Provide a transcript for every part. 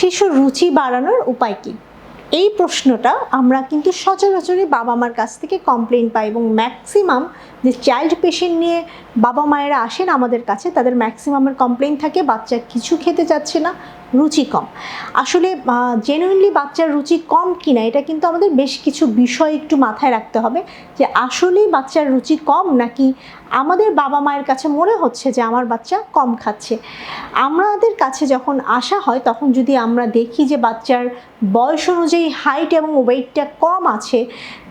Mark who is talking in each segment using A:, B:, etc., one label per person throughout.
A: শিশুর রুচি বাড়ানোর উপায় কী? এই প্রশ্নটা আমরা কিন্তু সচরাচরই বাবা মার কাছ থেকে কমপ্লেন পাই এবং ম্যাক্সিমাম যে চাইল্ড পেশেন্ট নিয়ে বাবা মায়েরা আসেন আমাদের কাছে, তাদের ম্যাক্সিমামের কমপ্লেন থাকে, বাচ্চা কিছু খেতে চাচ্ছে না, রুচি কম। আসলে জেনুইনলি বাচ্চার রুচি কম কিনা, এটা কিন্তু আমাদের বেশ কিছু বিষয় একটু মাথায় রাখতে হবে যে আসলেই বাচ্চার রুচি কম নাকি আমাদের বাবা মায়ের কাছে মনে হচ্ছে যে আমার বাচ্চা কম খাচ্ছে? আমাদের কাছে যখন আসা হয়, তখন যদি আমরা দেখি যে বাচ্চার বয়স অনুযায়ী হাইট এবং ওয়েটটা কম আছে,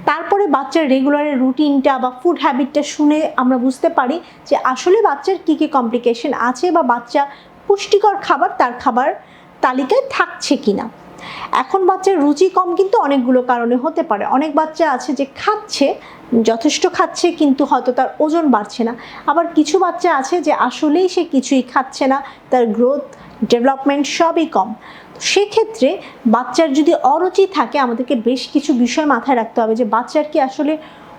A: তারপরে বাচ্চার রেগুলারের রুটিনটা বা ফুড হ্যাবিটটা শুনে আমরা বুঝতে পারি যে আসলে বাচ্চার কী কী কমপ্লিকেশন আছে বা বাচ্চা পুষ্টিকর খাবার তার খাবার তালিকায় থাকছে কিনা। এখন বাচ্চার রুচি কম কিন্তু অনেকগুলো কারণে হতে পারে। অনেক বাচ্চা আছে যে খাচ্ছে, যথেষ্ট খাচ্ছে কিন্তু হয়তো তার ওজন বাড়ছে না। আবার কিছু বাচ্চা আছে যে আসলেই সে কিছুই খাচ্ছে না, তার গ্রোথ ডেভেলপমেন্ট সবই কম। সেক্ষেত্রে বাচ্চার যদি অরুচি থাকে, আমাদেরকে বেশ কিছু বিষয় মাথায় রাখতে হবে যে বাচ্চার কি আসলে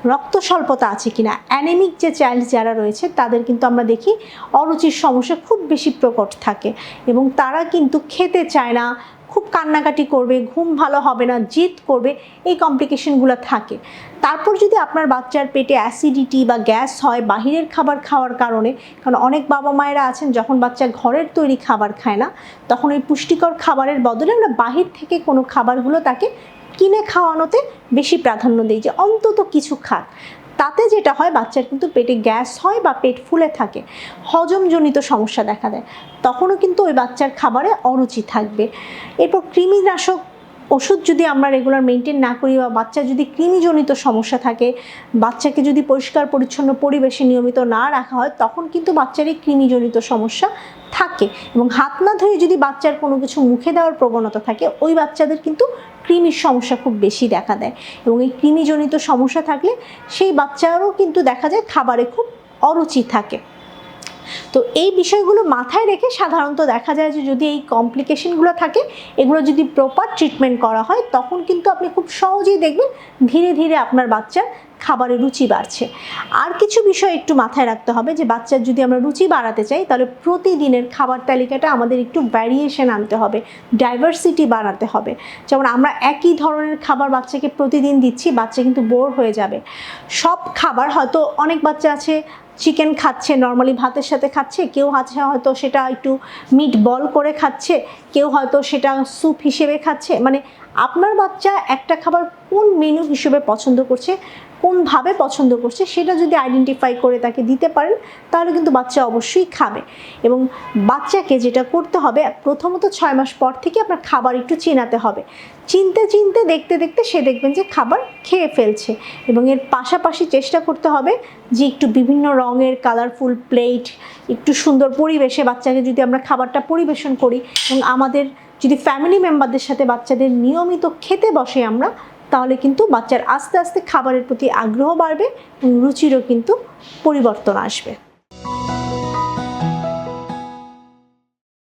A: রক্ত স্বল্পতা আছে কিনা? অ্যানেমিক যে চাইল্ড যারা রয়েছে, তাদের কিন্তু আমরা দেখি অরুচির সমস্যা খুব বেশি প্রকট থাকে এবং তারা কিন্তু খেতে চায় না, খুব কান্নাকাটি করবে, ঘুম ভালো হবে না, জিদ করবে, এই কমপ্লিকেশনগুলো থাকে। তারপর যদি আপনার বাচ্চার পেটে অ্যাসিডিটি বা গ্যাস হয় বাহিরের খাবার খাওয়ার কারণে, কারণ অনেক বাবা মায়েরা আছেন, যখন বাচ্চা ঘরের তৈরি খাবার খায় না, তখন ওই পুষ্টিকর খাবারের বদলে আমরা বাহির থেকে কোনো খাবারগুলো তাকে কিনে খাওয়ানোতে বেশি প্রাধান্য দিই যে অন্তত কিছু খাক। তাতে যেটা হয়, বাচ্চার কিন্তু পেটে গ্যাস হয় বা পেট ফুলে থাকে, হজমজনিত সমস্যা দেখা দেয়। তখনও কিন্তু ওই বাচ্চার খাবারে অরুচি থাকবে। এরপর কৃমিনাশক ওষুধ যদি আমরা রেগুলার মেনটেন না করি বা বাচ্চা যদি কৃমিজনিত সমস্যা থাকে, বাচ্চাকে যদি পরিষ্কার, পরিচ্ছন্ন পরিবেশে নিয়মিত না রাখা হয়, তখন কিন্তু বাচ্চার এই কৃমিজনিত সমস্যা থাকে। এবং হাত না ধুয়ে যদি বাচ্চার কোনো কিছু মুখে দেওয়ার প্রবণতা থাকে, ওই বাচ্চাদের কিন্তু কৃমির সমস্যা খুব বেশি দেখা দেয়। এবং এই কৃমিজনিত সমস্যা থাকলে সেই বাচ্চারও কিন্তু দেখা যায় খাবারে খুব অরুচি থাকে। তো এই বিষয়গুলো মাথায় রেখে সাধারণত দেখা যায় যে যদি এই কমপ্লিকেশনগুলো থাকে, এগুলো যদি প্রপার ট্রিটমেন্ট করা হয়, তখন কিন্তু আপনি খুব সহজেই দেখবেন ধীরে ধীরে আপনার বাচ্চার খাবারে রুচি বাড়ছে। আর কিছু বিষয় একটু মাথায় রাখতে হবে যে, বাচ্চার যদি আমরা রুচি বাড়াতে চাই, তাহলে প্রতিদিনের খাবার তালিকাটা আমাদের একটু ভ্যারিয়েশন আনতে হবে ডাইভার্সিটি বাড়াতে হবে। যেমন আমরা একই ধরনের খাবার বাচ্চাকে প্রতিদিন দিচ্ছি, বাচ্চা কিন্তু বোর হয়ে যাবে। সব খাবার হয়তো অনেক বাচ্চা আছে চিকেন খাচ্ছে নর্মালি ভাতের সাথে খাচ্ছে, কেউ আছে হয়তো সেটা একটু মিট বল করে খাচ্ছে, কেউ হয়তো সেটা স্যুপ হিসেবে খাচ্ছে মানে আপনার বাচ্চা একটা খাবার কোন মেনু হিসেবে পছন্দ করছে, কোনভাবে পছন্দ করছে, সেটা যদি আইডেন্টিফাই করে তাকে দিতে পারেন, তাহলে কিন্তু বাচ্চা অবশ্যই খাবে। এবং বাচ্চাকে যেটা করতে হবে, প্রথমত ছয় মাস পর থেকে আপনার খাবার একটু চেনাতে হবে। চিনতে চিনতে, দেখতে দেখতে সে দেখবেন যে খাবার খেয়ে ফেলছে। এবং এর পাশাপাশি চেষ্টা করতে হবে যে একটু বিভিন্ন রঙের কালারফুল প্লেট একটু সুন্দর পরিবেশে বাচ্চাকে যদি আমরা খাবারটা পরিবেশন করি, এবং আমাদের যদি ফ্যামিলি মেম্বারদের সাথে বাচ্চাদের নিয়মিত খেতে বসে আমরা, তাহলে কিন্তু বাচ্চার আস্তে আস্তে খাবারের প্রতি আগ্রহ বাড়বে এবং রুচিরও কিন্তু পরিবর্তন আসবে।